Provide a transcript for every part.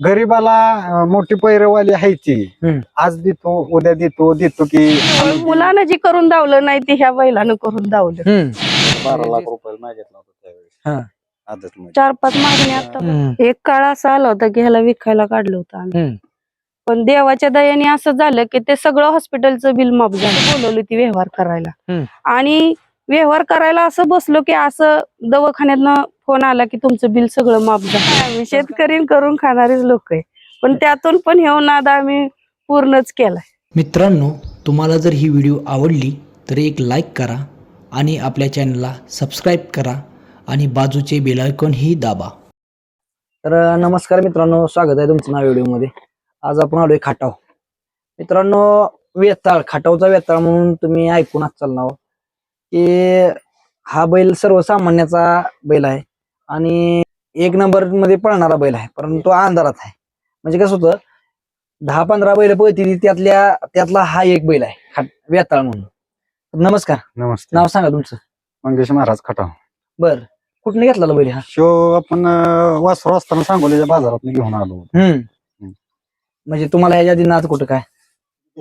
गरीबाला मोठी पैरवाली आहे ती हम्म. आज देतो उद्या देतो देतो की मुलानं जी करून दावलं नाही ते ह्या बैलानं करून दावलं हम्म. बारा लाख रुपये मागितला होता हा. त्यावेळेस आदत मध्ये चार पाच मागणी आता हम्म. एक काळ असा आला होता की ह्याला विकायला काढलं होतं आम्ही हम्म. पण देवाच्या दयाने असं झालं की ते सगळं हॉस्पिटलचं बिल माफ झालं बोलवली ती व्यवहार करायला हम्म. आणि व्यवहार करायला असं बसलो की असं दवाखान्यातनं फोन आला की तुमचं बिल सगळं माफ झालं. शेतकरी करून खाणारीच लोक आहे. पण त्यातून पण हे नाद आम्ही पूर्णच केलाय. मित्रांनो तुम्हाला जर ही व्हिडिओ आवडली तर एक लाईक करा आणि आपल्या चॅनलला सबस्क्राईब करा आणि बाजूचे बेलायकॉनही दाबा. तर नमस्कार मित्रांनो स्वागत आहे तुमचं नाव व्हिडिओमध्ये. आज आपण आलोय खाटाव. मित्रांनो वेताळ खाटावचा वेताळ म्हणून तुम्ही ऐकून असाल नाव की हा बैल सर्वसामान्याचा बैल आहे. आणि एक नंबरमध्ये पळणारा बैल आहे परंतु अंधारात आहे. म्हणजे कसं होतं दहा पंधरा बैल पळतील त्यातल्या त्यातला हा एक बैल आहे खाट वेताळ म्हणून. नमस्कार. नमस्ते. नाव सांगा तुमचं. मंगेश महाराज खटाव. बर. कुठनं घेतलेला बैल हा? शो आपण अं, वासरू असताना सांगोलीच्या बाजारात घेऊन आलो हम्म. म्हणजे तुम्हाला ह्याच्या आधी नाद कुठं काय?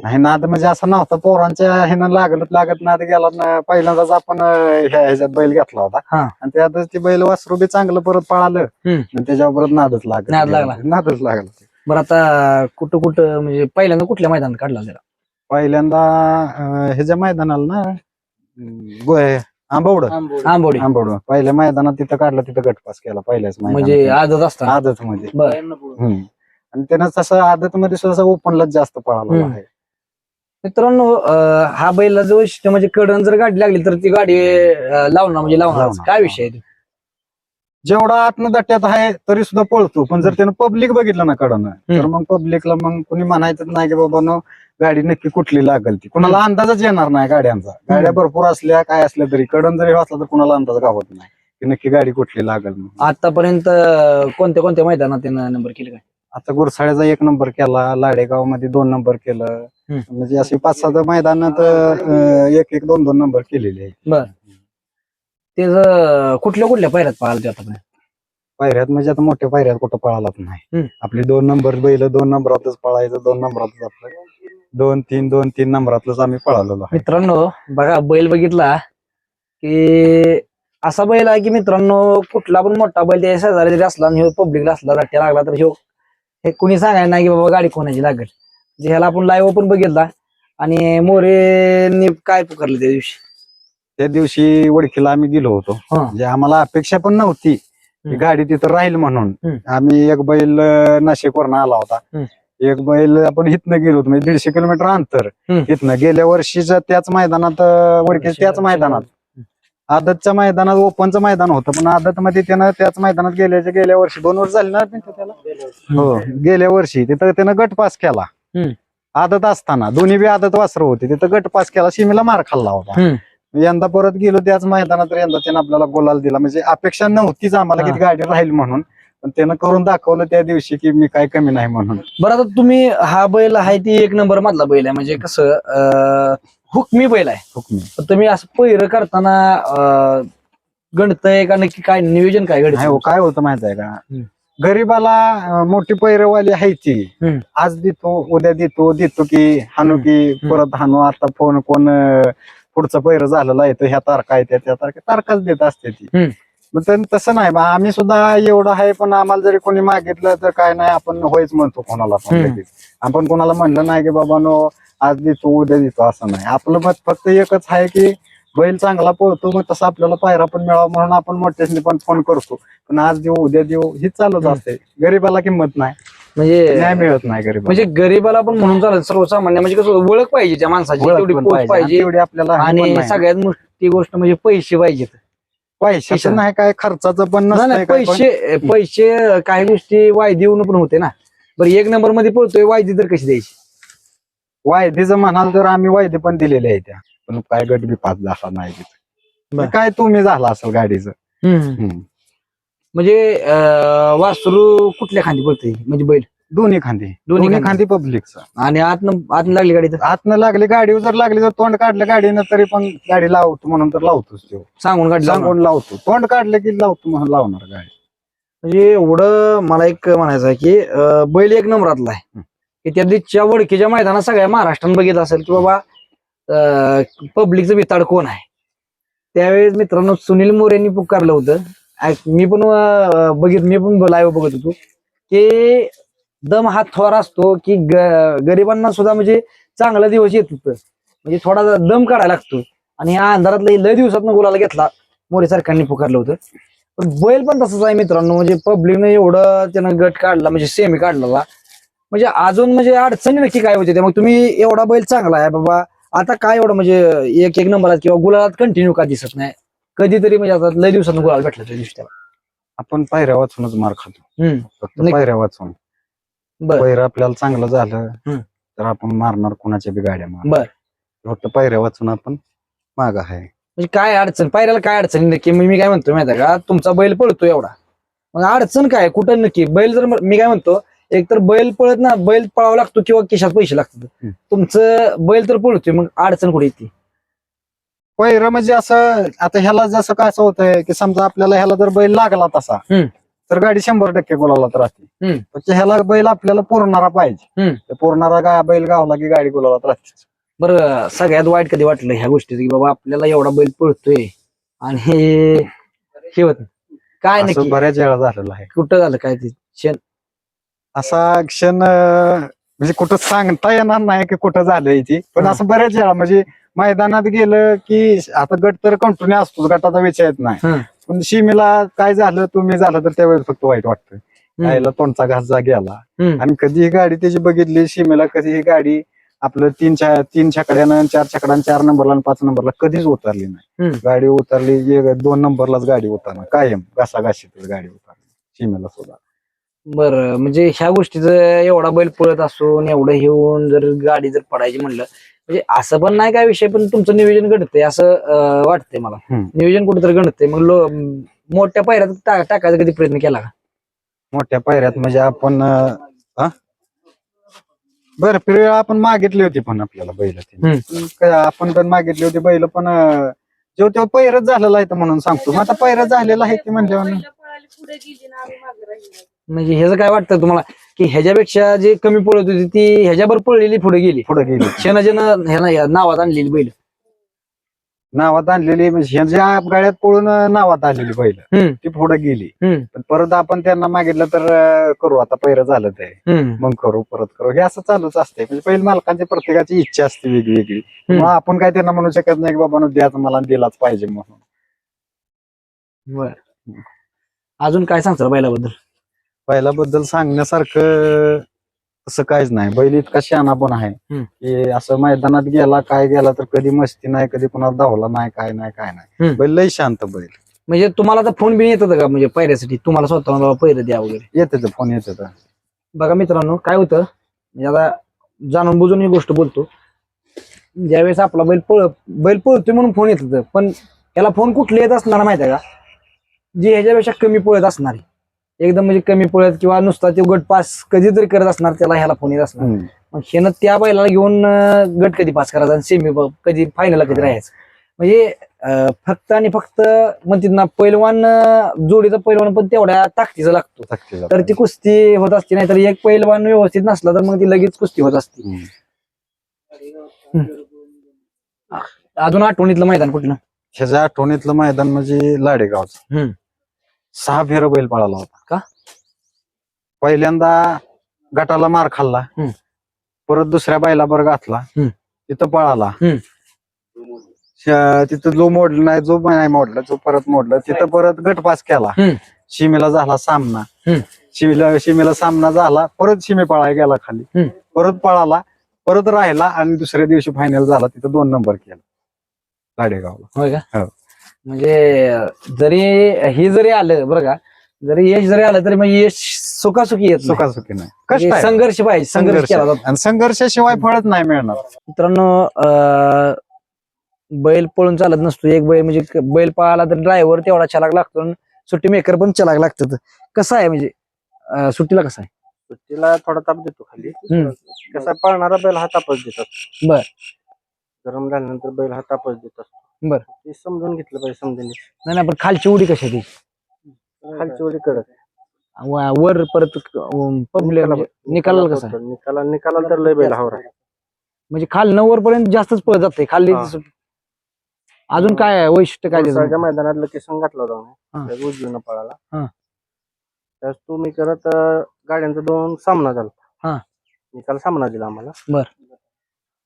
नाही नाद म्हणजे असं नव्हता. पोरांच्या ह्यानं लागत लागत नाद गेला ना पहिल्यांदाच आपण अं, ह्या ह्याच्यात बैल घेतला होता. हा. आणि त्यातच ती बैल वासरू बी चांगलं परत पळालं. हम्म. आणि त्याच्यावर परत नादच लागला नाद लागला. नादच लागला. बरं आता कुठं कुठं म्हणजे पहिल्यांदा कुठल्या मैदानात काढला त्याला पहिल्यांदा अं, ह्याच्या मैदानाला ना अं, गो- आंबवड. आंबोडी आंबवड. पहिल्या मैदानात तिथं काढलं तिथं गटपास केला पहिल्याच म्हणजे मैदानात. आजच आदत मध्ये बर. हम्म. आणि त्यानं तसं आदत मध्ये सुद्धा ओपनलाच जास्त पळाला हम्म. आहे. मित्रांनो अं, हा बैलाचं वैशिष्ट्य म्हणजे कडन जर गाडी लागली तर ती गाडी अं, लावणार म्हणजे लावणार. लावणार. काय विषय आहे तो? जेवढा आतनं दट्ट्यात आहे तरी सुद्धा पळतो. पण जर त्यानं पब्लिक बघितलं ना कडनं तर मग पब्लिकला मग कुणी म्हणायचं नाही की बाबा नो गाडी नक्की कुठली लागल ती? कुणाला अंदाजच येणार नाही गाड्यांचा. गाड्या भरपूर असल्या काय असल्या तरी. कडन जरी वाचला तर कुणाला अंदाज गावत नाही. की नक्की गाडी कुठली लागल म्हणून. आतापर्यंत अं, कोणत्या कोणत्या मैदानात त्यानं नंबर केले काय? आता गुरसाळ्याचा एक नंबर केला लाडेगावमध्ये दोन नंबर केलं. म्हणजे अशी पाच सात मैदानात अं, एक एक दोन दोन नंबर केलेले आहेत. बर. त्याच कुठल्या कुठल्या पायऱ्यात पाहिलं ते आतापर्यंत पायऱ्यात म्हणजे आता मोठ्या पायऱ्यात कुठं पळालाच नाही. आपली दोन नंबर बैल दोन नंबरातच पळायचं दोन नंबरातच आपलं. दोन तीन दोन तीन नंबरातलंच आम्ही पळालेलो आहे. मित्रांनो बघा बैल बघितला की असा बैल आहे की मित्रांनो कुठला पण मोठा बैल त्या शेजारी जरी असला आणि पब्लिकला असला रट्ट्या लागला तर ह्यो हे कुणी सांगायला नाही की बाबा गाडी कोणाची लागेल म्हणजे ह्याला आपण लाईव्ह पण बघितला आणि मोरेनी काय पुकारलं त्या दिवशी त्या दिवशी वडकीला आम्ही गेलो होतो हा. म्हणजे आम्हाला अपेक्षा पण नव्हती की हम्म. गाडी तिथं राहील म्हणून हम्म. आम्ही एक बैल नाशिकवरनं आला होता हम्म. एक बैल आपण इथनं गेलो होतो म्हणजे दीडशे किलोमीटर अंतर हम्म. इथनं गेल्या वर्षीच्या त्याच मैदानात वडकीच्या त्याच मैदानात आदतच्या मैदानात ओपनचं मैदान होतं पण आदत मध्ये त्यानं त्याच मैदानात गेल्याच्या गेल्या वर्षी दोन वर्ष झाले ना पिंटू त्याला? हो गेल्या वर्षी. तिथं त्यानं गट पास केला. आदत असताना दोन्ही बी आदत वासर होते. तिथं गट पास केला सीमेला मार खाल्ला होता. यंदा परत गेलो त्याच मैदानात यंदा त्यानं आपल्याला गोलाल दिला. म्हणजे अपेक्षा नव्हतीच आम्हाला की हा. ती गाडी राहील म्हणून. पण त्यानं करून दाखवलं त्या दिवशी की मी काय कमी नाही म्हणून. बरं आता तुम्ही हा बैल आहे ती एक नंबर मधला बैल आहे. म्हणजे कसं हुकमी बैल आहे हुकमी तुम्ही असं पहिरं करताना गणतय का नक्की काय नियोजन काय नाही हो, काय होतं माहीत आहे का हम्म. गरीबाला अं, मोठी पैरवाली आहे ती हम्म. आज देतो उद्या देतो देतो की हाणू की. परत हाणू आता फोन कोण अं, पुढचं पैर झालेलं आहे तर ह्या तारखा आहेत त्या तारखा तारखाच देत असते ती हम्म. मग तर तसं नाही बा आम्ही सुद्धा एवढं आहे पण आम्हाला जरी कोणी मागितलं तर काय नाही आपण होयच म्हणतो कोणाला पण हम्म. लगेच आपण कोणाला म्हणलं नाही की बाबा नो आज देतो उद्या देतो असं नाही. आपलं मत फक्त एकच आहे की बैल चांगला पळतो मग तसं आपल्याला पायरा पण मिळावा म्हणून आपण मोठ्याने पण फोन करतो. पण आज देऊ उद्या देऊ ही चालूच हम्म. असते. गरीबाला किंमत नाही. म्हणजे न्याय मिळत नाही गरीब म्हणजे गरीबाला पण म्हणून चालत सर्वसामान्य म्हणजे कसं ओळख पाहिजे त्या माणसाची तेवढी पोच पाहिजे. तेवढी आपल्याला आणि. सगळ्यात मोठी गोष्ट म्हणजे पैसे पाहिजेत. पैशाचं खिशात. नाही काय खर्चाचं पण नाही, नसतंय नाही, काय पण. पैसे पैसे काही गोष्टी वायदी येऊन पण होते ना. बरं एक नंबरमध्ये पळतोय वायदी तर कशी द्यायची? वायदीचं म्हणाल तर आम्ही वायदे पण दिलेले आहे त्या. पण काय गट बी पास झाला नाही तिथं. बर. काय तुम्ही झाला असेल गाडीचं? हम्म. म्हणजे अं, वासरू कुठल्या खांदी पळतोय? म्हणजे बैल? दोन्ही खांदी. दोन्ही दोन्ही खांदी. खांदी पब्लिकचं आणि आतनं आतनं लागली गाडी तर? आतनं लागली गाडीवर जर लागली तर तोंड काढलं गाडीनं तरी पण गाडी लावतो म्हणून तर लावतोच तो. सांगून गाडी सांगून लावतो. तोंड काढलं की लावतो म्हणून लावणार गाडी. म्हणजे एवढं मला एक म्हणायचं आहे की अं, बैल एक नंबरातला आहे. की त्या दिवशीच्या वडकीच्या मैदानात सगळ्या महाराष्ट्रानं बघित असेल की बाबा पब्लिकचं बिताड कोण आहे? त्यावेळेस मित्रांनो सुनील मोरेंनी पुकारलं होतं. मी पण बघित मी पण लाईव्ह बघत होतो की दम हा थोर असतो की गरिबांना सुद्धा म्हणजे चांगला दिवस येत होतं. म्हणजे थोडा दम काढायला लागतो. आणि या अंधारातला लय दिवसात गुलाला घेतला मोरे सरकारने पुकारलं होतं. पण बैल पण तसंच आहे मित्रांनो म्हणजे पब्लिकने एवढं त्यानं गट काढला म्हणजे सेमी काढला. म्हणजे अजून म्हणजे अडचणी नक्की काय होते मग तुम्ही एवढा बैल चांगला आहे बाबा. आता काय एवढं म्हणजे एक एक नंबरात किंवा गुलालात कंटिन्यू का दिसत नाही? कधीतरी म्हणजे आता लय दिवसात गुलाल भेटला त्या दिवशी त्याला. आपण पायऱ्या वाचूनच मार खातो. फक्त नाही. पायऱ्या वाचून. बर. आपल्याला चांगलं झालं हम्म. तर आपण मारणार कोणाच्या बी गाड्या मार बर. फक्त पायऱ्या वाचून आपण माग आहे. म्हणजे काय अडचण? पायऱ्याला काय अडचण नक्की? मग मी काय म्हणतो माहिती का? तुमचा बैल पळतो एवढा. मग अडचण काय? कुठं नक्की? बैल जर मी काय म्हणतो एक तर बैल पळत ना बैल पळावा लागतो किंवा खिशात पैसे लागतात. तुमचं बैल तर पळतोय मग अडचण कुठे येते? पैर म्हणजे असं आता ह्याला जसं काय असं होतंय की समजा आपल्याला ह्याला जर बैल लागला तसा. तर गाडी शंभर टक्के राहते. हम्म. फक्त ह्याला बैल आपल्याला पुरणारा पाहिजे. पुरणारा गा बैल गावला की गाडी गुलालात राहते बरं सगळ्यात वाईट कधी वाटलं ह्या गोष्टीचं की बाबा आपल्याला एवढा बैल पळतोय आणि हे होत नाही. काय नक्की? बऱ्याच वेळा झालेलं आहे. कुठं झालं काय ते? क्षण असा क्षण म्हणजे कुठं सांगता येणार नाही की कुठं झालंय ती पण. असं बऱ्याच वेळा म्हणजे मैदानात गेलं की आता गट तर कंटिन्यू असतो गटाचा विषय येत नाही. पण शिमीला काय झालं तुम्ही झालं तर त्यावेळेस फक्त वाईट वाटतं. यायला तोंडचा घास जा गेला. आणि कधी ही गाडी त्याची बघितली शिमेला कधी ही गाडी आपलं तीन छा तीन छकड्यानं चार छकड्यानं चार नंबरला आणि पाच नंबरला कधीच उतरली नाही. गाडी उतरली एक- दोन नंबरलाच गाडी उतरणार कायम घासाघाशीतच गाडी उतरली शिमेला सुद्धा बरं म्हणजे ह्या गोष्टीचं एवढा बैल पळत असून एवढं हे होऊन जर गाडी जर पडायची म्हणलं म्हणजे असं पण नाही काय विषय पण तुमचं नियोजन घडतंय असं अं, वाटतंय मला हम्म. नियोजन कुठेतरी घडतंय मग लो मोठ्या पायऱ्यात टा- टाकायचा कधी प्रयत्न केला का मोठ्या पायऱ्यात म्हणजे आपण हा? बरं फिर आपण मागितली होती पण आपल्याला बैल. हम्म. काय आपण पण मागितली होती बैल पण अं, जेव्हा तेव्हा पैरच झालेला आहे तर म्हणून सांगतो मग आता पैर झालेला आहे ते म्हणल्यावर म्हणजे ह्याचं काय वाटतं तुम्हाला? की ह्याच्यापेक्षा जे कमी पळत होती ती ह्याच्यावर पळलेली पुढे गेली. पुढे गेली. ह्या नावात आणलेली बैल. नावात आणलेली म्हणजे ह्याच्या गाड्यात पळून नावात आलेली बैल हम्म. ती पुढे गेली. हम्म. पण परत आपण त्यांना मागितलं तर अं, करू. आता पैर झालं ते. हम्म. मग करू परत करू. हे असं चालूच असते म्हणजे पहिली मालकांची प्रत्येकाची इच्छा असते वेगवेगळी. मग आपण काय त्यांना म्हणू शकत नाही की बाबा द्याच मला दिलाच पाहिजे म्हणून. बर. अजून काय सांगता बैलाबद्दल? बैलाबद्दल सांगण्यासारखं तसं काहीच नाही. बैल इतका शहाणा पण आहे. की असं मैदानात गेला काय गेला तर कधी मस्ती नाही कधी कुणाला धावला नाही काय नाही काय नाही. बैल लय शांत बैल. म्हणजे तुम्हाला आता फोन बिन येतात का? म्हणजे पैऱ्यासाठी तुम्हाला स्वतः पैर द्या वगैरे. येते फोन येते बघा मित्रांनो काय होतं? म्हणजे आता जाणून बुजून ही गोष्ट बोलतो. ज्यावेळेस आपला बैल पळ बैल पळतोय म्हणून फोन येत होतं पण याला फोन कुठले येत असणार माहिती आहे का? जी ह्याच्यापेक्षा कमी पळत असणार एकदम म्हणजे कमी पळत किंवा नुसता ते गट पास कधीतरी करत असणार त्याला ह्याला फोन येत असणार. हम्म. मग ह्यानं त्या बैलाला घेऊन अं, गट कधी पास करायचा आणि सेमी कधी फायनलला कधी राहायचं? म्हणजे अं, फक्त आणि फक्त म्हणतात ना पैलवान अं, जोडीचा पैलवान पण तेवढ्या ताकदीचा लागतो. तर ती कुस्ती होत असते नाही तर एक पैलवान व्यवस्थित नसला तर मग ती लगेच कुस्ती होत असते. हम्म. अजून आठवणीतलं मैदान कुठलं? ह्याच्या आठवणीतलं मैदान म्हणजे लाडेगावचं. हम्म. सहा फेर बैल पळाला होता का? पहिल्यांदा गटाला मार खाल्ला हम्म. परत दुसऱ्या बैला बर घातला हम्म. तिथं पळाला हम्म. श- तिथं जो मोडला नाही जो नाही मोडला जो परत मोडला तिथं परत गट पास केला हम्म. शिमेला झाला सामना हम्म. शिमेला शिमेला सामना झाला परत शिमे पळायला गेला खाली हम्म. परत पळाला परत राहिला आणि दुसऱ्या दिवशी फायनल झाला तिथं दोन नंबर केला लाडेगावला होय का हो. म्हणजे जरी हे जरी आलं बरं का जरी यश जरी आलं तरी मग यश सुखासुखी येत नाही. सुखासुखी नाही. म्हणजे कष्ट आहे. संघर्ष पाहिजे संघर्ष संघर्ष. केला जातो. आणि संघर्षाशिवाय फळच नाही मिळणार. मित्रांनो अं, बैल पळून चालत नसतो. एक बैल म्हणजे क- बैल पळाला तर ड्रायव्हर तेवढा चलाक लागतो आणि सुट्टी मेकर पण चलाक लागतात. कसं आहे म्हणजे अं, सुट्टीला कसं आहे? सुट्टीला थोडा ताप देतो खाली. हम्म. कसा पळणारा बैल हा तापच देतात. बर. गरम झाल्यानंतर बैल हा तापच देतात. बर. ते समजून घेतलं पाहिजे समजून नाही नाही पण खालची उडी कशी ती खालची वडी कडक व- वर परत पब्लिक निकालाला कसं? निकाला निकालाला तर लय बैल हावरा म्हणजे खाल वर पर्यंत जास्तच पळत जाते खाली हा. अजून काय आहे? वैशिष्ट्य काय त्याचं? मैदानात लकेशन घातला होता हा. त्या उजवीनं पळाला हा. त्यास तो मी करत अं, गाड्यांचा दोन सामना झाला हा. निकाल सामना दिला आम्हाला बर.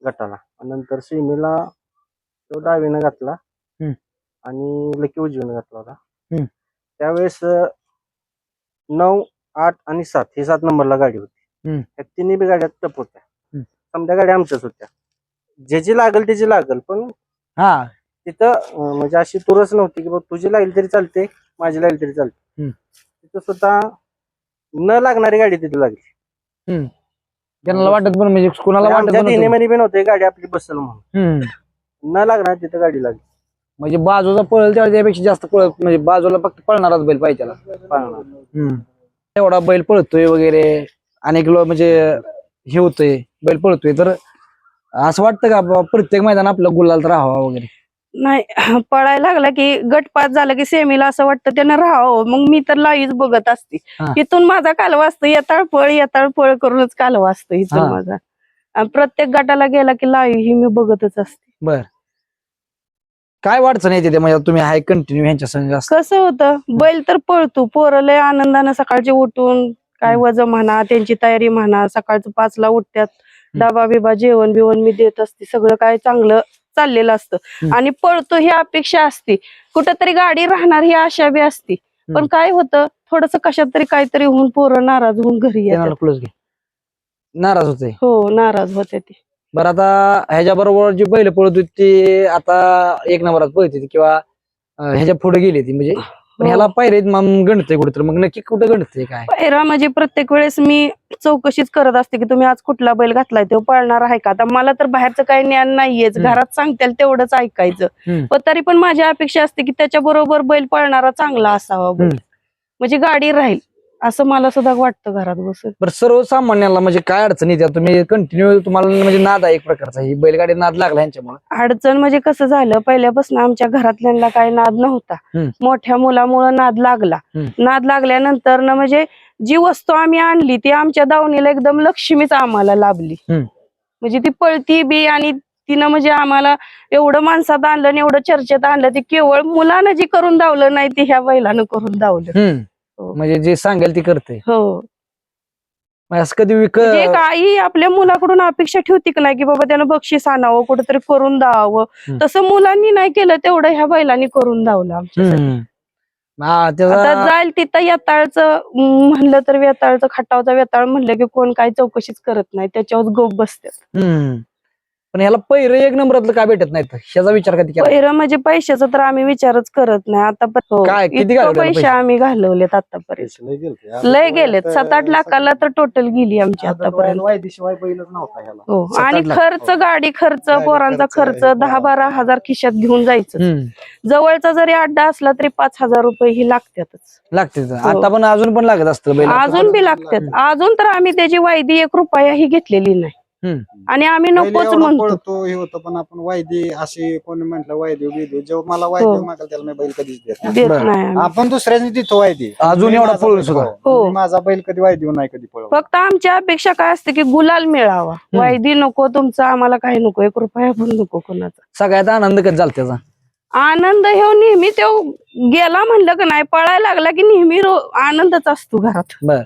गटाला आणि नंतर सेमीला तो डावीनं घातला हम्म. आणि लकी उजवीनं घातला होता हम्म. त्यावेळेस अं, नऊ आठ आणि सात ही सात नंबरला गाडी होती हम्म. तिन्ही बी गाड्या टप होत्या हम्म. समजा गाड्या आमच्याच होत्या ज्याची लागल त्याची लागल पण हा तिथं अं, म्हणजे अशी तुरच नव्हती की बा तुझी लागली तरी चालते माझी लागली तरी चालते हम्म. तिथं स्वतः न लागणारी गाडी तिथे लागली त्यांना वाटत पण म्हणजे कुणाला वाटत आमच्या पण नव्हतं. तिन्हीमध्ये बी नव्हते गाडी आपली बसल म्हणून हम्म. न लागणार तिथं गाडी लागली. म्हणजे बाजूचा पळेल तेव्हा त्यापेक्षा जास्त पळत म्हणजे बाजूला फक्त पळणाराच बैल पाहिजे त्याला. पाळणार. एवढा बैल पळतोय वगैरे अनेक लोक म्हणजे हे होतोय बैल पळतोय. तर असं वाटतं का बाबा प्रत्येक मैदान आपलं गुलाल राहावा वगैरे? नाही पळायला लागला की गटपात झाला की सेमीला असं वाटतं त्यानं राहावं. मग मी तर लाईच बघत असते. हा. इथून माझा कालवा असतो येताळ पळ येताळ पळ करूनच कालवा असतो हा. इथून माझा. आणि प्रत्येक गटाला गेला की लाई ही मी बघतच असते. बर. काय वाटचं नाही तिथे? म्हणजे तुम्ही हाय कंटिन्यू ह्यांच्या संग कसं होतं? बैल तर पळतो. पोरं लय आनंदानं सकाळचे उठून काय. वजन म्हणा त्यांची तयारी म्हणा सकाळचं पाचला उठत्यात. डबा बिबा जेवण बिवण मी देत असते. सगळं काय चांगलं चाललेलं असतं. हम्म. आणि पळतो ही अपेक्षा असते. कुठंतरी गाडी राहणार ही आशा बी असते. पण हम्म. काय होतं? थोडस कशात तरी काहीतरी होऊन पोरं नाराज होऊन घरी त्यांना येतात क्लोज घे. नाराज होते हो नाराज होते ते. बरं आता ह्याच्या बरोबर जी बैल पळत होती ती आता एक नंबरात पळते ती किंवा अं, ह्याच्या पुढे गेली ती म्हणजे पण ह्याला पायरीत मग गणतंय कुठेतरी मग नक्की कुठं गणतंय काय पहिरा म्हणजे प्रत्येक वेळेस मी चौकशीच करत असते की तुम्ही आज कुठला बैल घातलाय तो पळणार आहे का आता मला तर बाहेरचं काही ज्ञान नाहीयेच हम्म. घरात सांगतील तेवढंच ऐकायचं. पण तरी पण माझी अपेक्षा असते की त्याच्या बरोबर बैल पळणारा चांगला असावा बैल. हम्म. म्हणजे गाडी राहील असं मला सुद्धा वाटतं घरात बसून बरं सर्वसामान्याला म्हणजे काय अडचण येते तुम्ही कंटिन्यू तुम्हाला म्हणजे नाद आहे एक प्रकारचा ही बैलगाडी नाद लागला ह्यांच्यामुळे अडचण म्हणजे कसं झालं पहिल्यापासून आमच्या घरातल्यांना काही नाद नव्हता हम्म. मोठ्या मुलामुळं नाद लागला हम्म. नाद लागल्यानंतर ना म्हणजे जी वस्तू आम्ही आणली ती आमच्या दावणीला एकदम लक्ष्मीच आम्हाला लाभली हम्म. म्हणजे ती पळती बी आणि तिनं म्हणजे आम्हाला एवढं माणसात आणलं आणि एवढं चर्चेत आणलं ते केवळ मुलानं जी करून दावलं नाही ती ह्या बैलानं करून दावलं हम्म. म्हणजे जे सांगेल ती करते हो मग असं कधी विक म्हणजे आई आपल्या मुलाकडून अपेक्षा ठेवती की नाही की बाबा त्यानं बक्षीस आणावं कुठेतरी करून द्यावं. तसं मुलांनी नाही केलं तेवढं ह्या बैलांनी करून दावलं आमच्यासाठी हम्म. हा, आता त्याचा जाईल तिथं येताळचं म्हणलं तर वेताळचं खटावचा वेताळ म्हणलं की कोण काही चौकशीच करत नाही त्याच्यावर गोप बसतात हम्म. पण ह्याला पैरे एक नंबरातलं काय भेटत नाहीत? ह्याचा विचार कधी केला? पहिरं म्हणजे पैशाचा तर आम्ही विचारच करत नाही. आता हो, काय, किती पैसे पैसे? आम्ही घालवलेत आतापर्यंत. लय गेलेत. सात आठ लाखाला तर टोटल गेली आमची आतापर्यंत. वायदीशिवाय बैलच नव्हता ह्याला. हो सात आठ आणि लाख. खर्च गाडी खर्च गाडी पोरांचा खर्च, खर्च दहा बारा हजार खिशात घेऊन जायचं हम्म. जवळचा जरी अड्डा असला तरी पाच हजार रुपये ही लागतातच लागते. आता पण अजून पण लागत असतं बैल. अजून बी लागतात अजून तर आम्ही त्याची वायदी एक रुपया ही घेतलेली नाही. आणि आम्ही नकोच म्हणतो पळतो हे होतं पण आपण वायदी अशी कोणी म्हटलं वायदी बिदी जेव्हा मला वायदी हो. मागाल त्याला मी बैल कधीच देत नाही. देत बरं. नाही आम्ही. आपण दुसऱ्याने देतो वायदी अजून एवढा माझा पळून बैल- सुद्धा. हो. मी माझा बैल कधी वायदी नाही कधी पळव फक्त आमची अपेक्षा काय असते की गुलाल मिळावा वायदी नको तुमचा आम्हाला काही नको एक रुपया पण नको कोणाचा सगळ्यात आनंद कधी झाला त्याचा आनंद हे नेहमी तो गेला म्हणलं का नाही पळायला लागला की नेहमी रो- आनंदच असतो घरात बर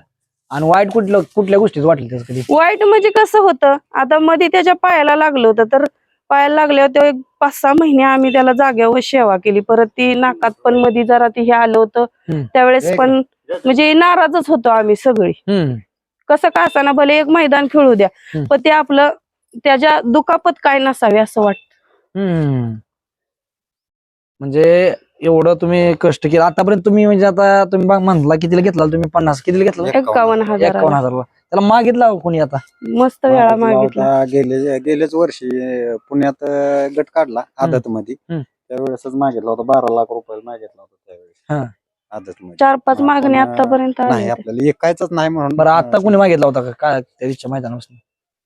आणि वाईट कुठलं कुठल्या गोष्टीत वाटलं त्याचं कधी वाईट म्हणजे कसं होतं आता मध्ये त्याच्या पायाला लागलं होतं तर पायाला लागल्यावर तो एक पाच सहा महिने आम्ही त्याला जाग्यावर सेवा केली परत ती नाकात पण मध्ये जरा ती हे आलं होतं हम्म. त्यावेळेस पण म्हणजे नाराजच होतो आम्ही सगळी हम्म. कसं का असाना भले एक मैदान खेळू द्या हम्म. पण ते आपलं त्याच्या दुखापत काय नसावी असं वाटतं हम्म. म्हणजे एवढं तुम्ही कष्ट केलं. आतापर्यंत तुम्ही म्हणजे आता तुम्ही म्हणला कितीला घेतला तुम्ही पन्नास कितीला घेतला? एक्कावन्न हजार एकावन्न हजारला. त्याला मागितला हो कोणी आता? मस्त वेळा मागितला गेले गेल्याच वर्षी पुण्यात गट काढला आदत मध्ये हम्म. त्यावेळेसच मागितला होता बारा लाख रुपयाला मागितला होता हा. त्यावेळेस. आदत मध्ये चार पाच मागणी आतापर्यंत नाही. आपल्याला एकायच नाही म्हणून बरं आता कोणी मागितला होता का? काय त्या मैदानापासून?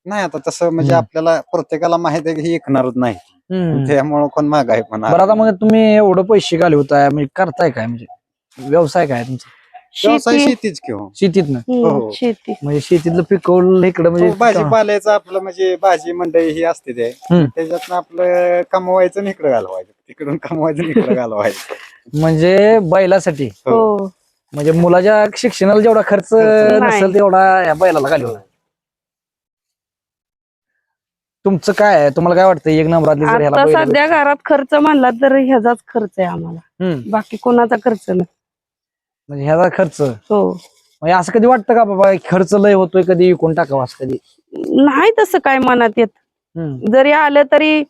नाही आता तसं म्हणजे हम्म. आपल्याला प्रत्येकाला माहीत आहे की हे ऐकणारच नाही. त्यामुळे कोण मागाय पण बरं आता मग तुम्ही एवढं पैसे घालवताय म्हणजे करताय काय? म्हणजे व्यवसाय काय तुमचा? व्यवसाय शेती. शेतीच घेऊ शेतीतनं हम्म, हो. शेती. म्हणजे शेतीतलं पिकवलं इकडं म्हणजे भाजीपाल्याचं आपलं म्हणजे भाजी मंडई ही असते ते. हम्म. त्याच्यातनं आपलं कमवायचं आणि इकडे घालवायचं. तिकडून कमवायचं आणि इकडे घालवायचं. म्हणजे बैलासाठी? हो. म्हणजे मुलाच्या शिक्षणाला जेवढा खर्च. नसेल तेवढा या बैलाला घालवला. तुमचं काय आहे? तुम्हाला काय वाटतं एक नंबरातली जर ह्याला आता बैल- सध्या घरात खर्च म्हणला तर ह्याचाच खर्च आहे आम्हाला. हम्म. बाकी कोणाचा खर्च नाही. म्हणजे ह्याचा खर्च? हो. म्हणजे असं कधी वाटतं का बाबा खर्च लय होतोय कधी विकून टाकावा असं कधी? नाही तसं काय मनात येत. हम्म. जरी आलं तरी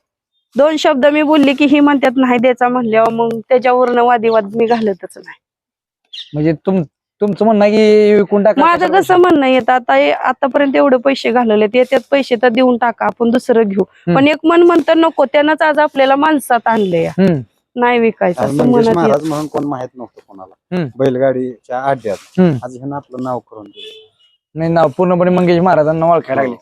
दोन शब्द मी बोलली की ही म्हणतात नाही द्यायचा म्हणल्यावर मग त्याच्यावरनं वादिवाद मी घालतच नाही. म्हणजे तुम तुमचं म्हणणं आहे की विकून टाका माझं कसं म्हणणं येत आता हे- आतापर्यंत एवढे पैसे घालवले येतात पैसे तर देऊन टाका आपण दुसरं घेऊ. पण एक मन म्हणतं नको त्यानंच आज आपल्याला माणसात आणलंय. हम्म. नाही विकायचं मंगेश मनात महाराज म्हणून कोण माहीत नव्हतं कोणाला. हम्म. बैलगाडीच्या आड्यात. हम्म. आज ह्यानं आपलं नाव करून दिलं. नाही ना पूर्णपणे मंगेश महाराजांना ओळखायला लागले.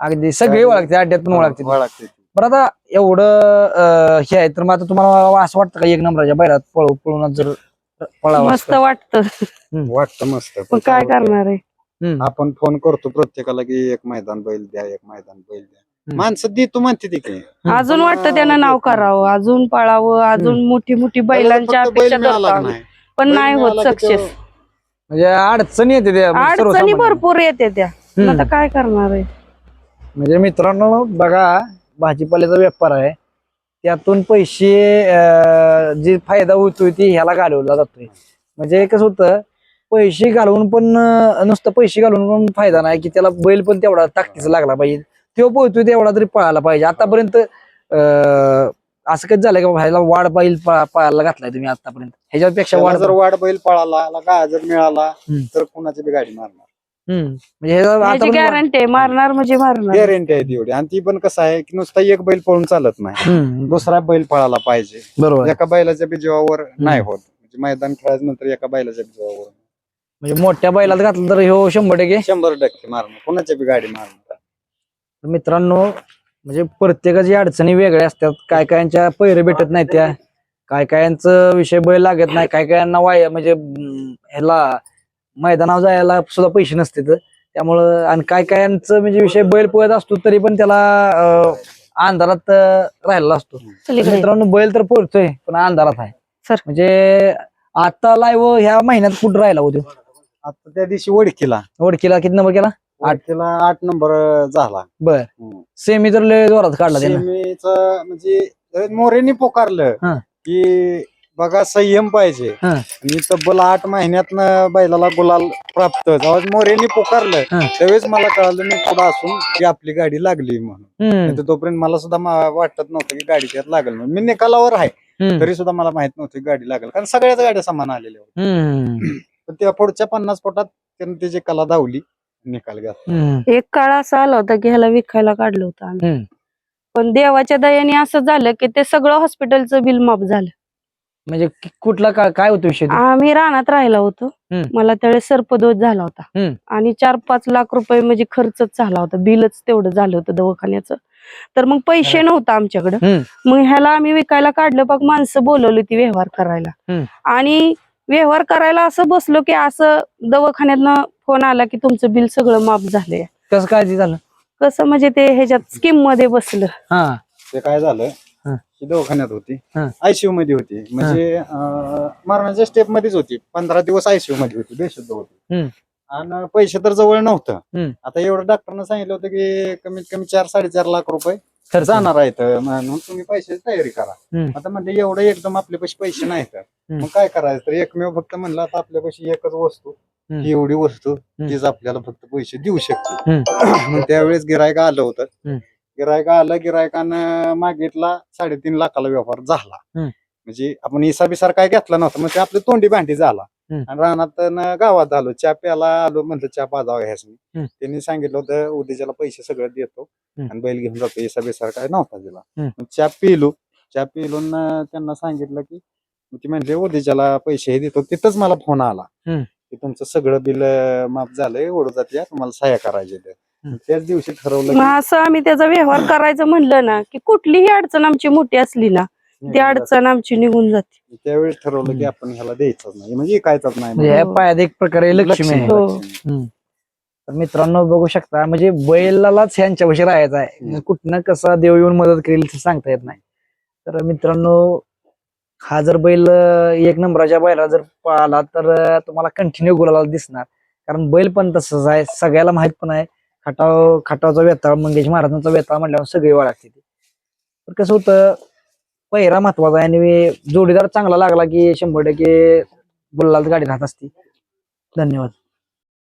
अगदी सगळे ओळखते अड्ड्यात पण ओळखते. ओळखते ती. बरं आता एवढं अं, हे आहे तर मग आता तुम्हाला असं वाटतं का एक नंबराच्या बैलात पळू पळून जर मस्त? वाटतं वाटतं मस्त पण काय? करणार आहे. आपण फोन करतो प्रत्येकाला की एक मैदान बैल द्या एक मैदान बैल द्या. माणसं देतो म्हणते ती की अजून वाटतं त्यानं नाव करावं अजून पळावं अजून मोठी मोठी बैलांच्या अपेक्षा? पण नाही होत सक्सेस म्हणजे अडचणी येते त्या अडचणी. भरपूर येते त्या. आता काय करणार आहे म्हणजे मित्रांनो बघा भाजीपाल्याचा व्यापार आहे त्यातून पैसे जे फायदा होतोय ते ह्याला घालवला जातोय. म्हणजे कसं होतं पैसे घालवून पण नुसतं पैसे घालून पण फायदा नाही की त्याला बैल पण तेवढा ताकदीचा लागला पाहिजे. तो पोहतोय तेवढा तरी पळायला पाहिजे. आतापर्यंत अं, असं कधी झालंय का ह्याला वाढ बैल पळा- पळायला घातलाय तुम्ही आतापर्यंत? ह्याच्यापेक्षा वाढ जर वाढ बैल पळाला जर मिळाला. तर कुणाची बी गाडी मारणार. म्हणजे याची गॅरंटी आहे. मारणार म्हणजे मारणार. गॅरंटी आहे तेवढी. आणि ती पण कसं आहे की नुसता एक बैल पळून चालत नाही. हम्म. दुसरा बैल पळाला पाहिजे. बरोबर. आहे. एका बैलाच्या बी जीवावर नाही होत. म्हणजे मैदान खेळायच्या नंतर एका बैलाच्या बी जीवावर. म्हणजे मोठ्या बैलात घातलं तर ह्यो शंभर टक्के. शंभर टक्के मारणार कुणाच्या बी गाडी मारणार मित्रांनो म्हणजे प्रत्येकाची अडचणी वेगळ्या असतात. काय कायांच्या पैरे भेटत नाही त्या. काय कायांचं विषय बैल लागत नाही. काय कायांना वाय म्हणजे अं, ह्याला मैदानावर जायला सुद्धा पैसे नसते त्यामुळं आणि काय कायांचं म्हणजे विषय बैल पळत असतो तरी पण त्याला अं, अंधारात अं, राहिलेला असतो. मित्रांनो बैल तर पोहोचतोय पण अंधारात आहे सर. म्हणजे आता लाईव्ह ह्या महिन्यात कुठं राहिला होतो आता त्या दिवशी ओळखीला ओळखीला किती नंबर केला आठ. ओळखीला आठ नंबर झाला बर हम्म. सेमी तर लय जोरात काढला त्यानं सेमीचं म्हणजे मोरेनी पोकारलं हा. की बघा संयम पाहिजे. हा. मी तब्बल आठ महिन्यात बैलाला गुलाल प्राप्त. जेव्हा मोरेनी पोकारलं हा. त्यावेळेस मला कळालं मी पुढे असून की आपली गाडी लागली म्हणून. हम्म, तोपर्यंत मला सुद्धा मा- वाटत नव्हतं की गाडी त्यात लागल म्हणून. मी निकालावर आहे. हम्म, तरी सुद्धा मला माहीत नव्हतं की गाडी लागल. कारण सगळ्याच गाड्या समान आलेल्या होत्या. हम्म, पण त्या पुढच्या पन्नास फुटात त्यानं त्याची कला धावली निकाल घातला. हम्म, एक काळ असा आला होता की ह्याला विकायला काढलं होतं आम्ही. हम्म. पण देवाच्या दयाने असं झालं की ते सगळं हॉस्पिटलचं बिल माफ झालं. म्हणजे कि- कुठला का- काय होतो विषय तो? आम्ही रानात राहिला होतो. हम्म. मला त्यावेळेस सर्पदोष झाला होता. हम्म. आणि चार पाच लाख रुपये म्हणजे खर्चच झाला होता. बिलच तेवढं झालं होतं दवाखान्याचं. तर मग पैसे नव्हतं आमच्याकडं. हम्म. मग ह्याला आम्ही विकायला काढलं. बघ माणसं बोलवली ती व्यवहार करायला. हम्म. आणि व्यवहार करायला असं बसलो की असं दवाखान्यातनं फोन आला की तुमचं बिल सगळं माफ झालंय. कसं काय ते झालं? कसं म्हणजे ते ह्याच्यात स्कीममध्ये बसलं. हा. ते काय झालं हा. दवाखान्यात होती. आयसीयू मध्ये होती. म्हणजे मरणाच्या स्टेप मध्येच होती. पंधरा दिवस आयसीयू मध्ये होती. बेशुद्ध होती. आणि पैसे तर जवळ नव्हतं. आता एवढं डॉक्टरनं सांगितलं होतं की कमीत कमी चार साडेचार लाख रुपये खर्च. जाणार आहेत. म्हणून तुम्ही पैशाची तयारी करा. आता म्हणजे एवढं एकदम आपल्यापाशी पैसे नाहीत मग काय करायचं? तर एकमेव फक्त म्हणलं आता आपल्यापाशी एकच वस्तू. ही एवढी वस्तू तीच आपल्याला फक्त पैसे देऊ शकते. मग त्यावेळेस गिरायक आलं होतं. गिरायक आलं गिरायकानं मागितला साडेतीन लाखाला व्यवहार झाला. म्हणजे आपण इसा बिसार काय घेतला नव्हता ते आपली तोंडी भांडी झाला. आणि रानात गावात आलो चहा प्याला आलो म्हणलं चहा पाजावा ह्याच हम्म. त्यांनी सांगितलं होतं उद्याच्याला पैसे सगळं देतो. आणि बैल घेऊन जातो इसा बिसार काय नव्हता दिला चहा पिलो चहा पिलून त्यांना सांगितलं की ती म्हणजे उद्याच्याला पैसे हे देतो तिथंच मला फोन आला. की तुमचं सगळं बिल माफ झालंय ओढूजात या तुम्हाला सहाय्य करायचे. त्याच दिवशी ठरवलं मग असं आम्ही त्याचा व्यवहार करायचं म्हणलं ना की कुठलीही अडचण आमची मोठी असली ना ती अडचण आमची निघून जाते. त्यावेळी ठरवलं की आपण ह्याला द्यायचंच नाही. म्हणजे ऐकायचंच नाही म्हणजे ह्या पायात एक प्रकारे लक्ष्मी. आहे. हो. तर मित्रांनो बघू शकता म्हणजे बैलालाच ह्यांच्यापाशी राहायचं आहे. कुठनं कसा देव येऊन मदत करेल ते सांगता येत नाही. तर मित्रांनो हा जर बैल अं, एक नंबराच्या बैला जर पळाला तर अं, तुम्हाला कंटिन्यू गुलाला दिसणार. कारण बैल पण तसंच आहे. सगळ्याला माहीत पण आहे. खटाव खटावचा वेताळ मंगेश महाराजांचा वेताळ म्हटल्यावर सगळी ओळखते पण कसं होतं पहिरा महत्त्वाचा आहे आणि जोडीदार चांगला लागला की शंभर टक्के गुल्लाच गाडी राहत असते. धन्यवाद.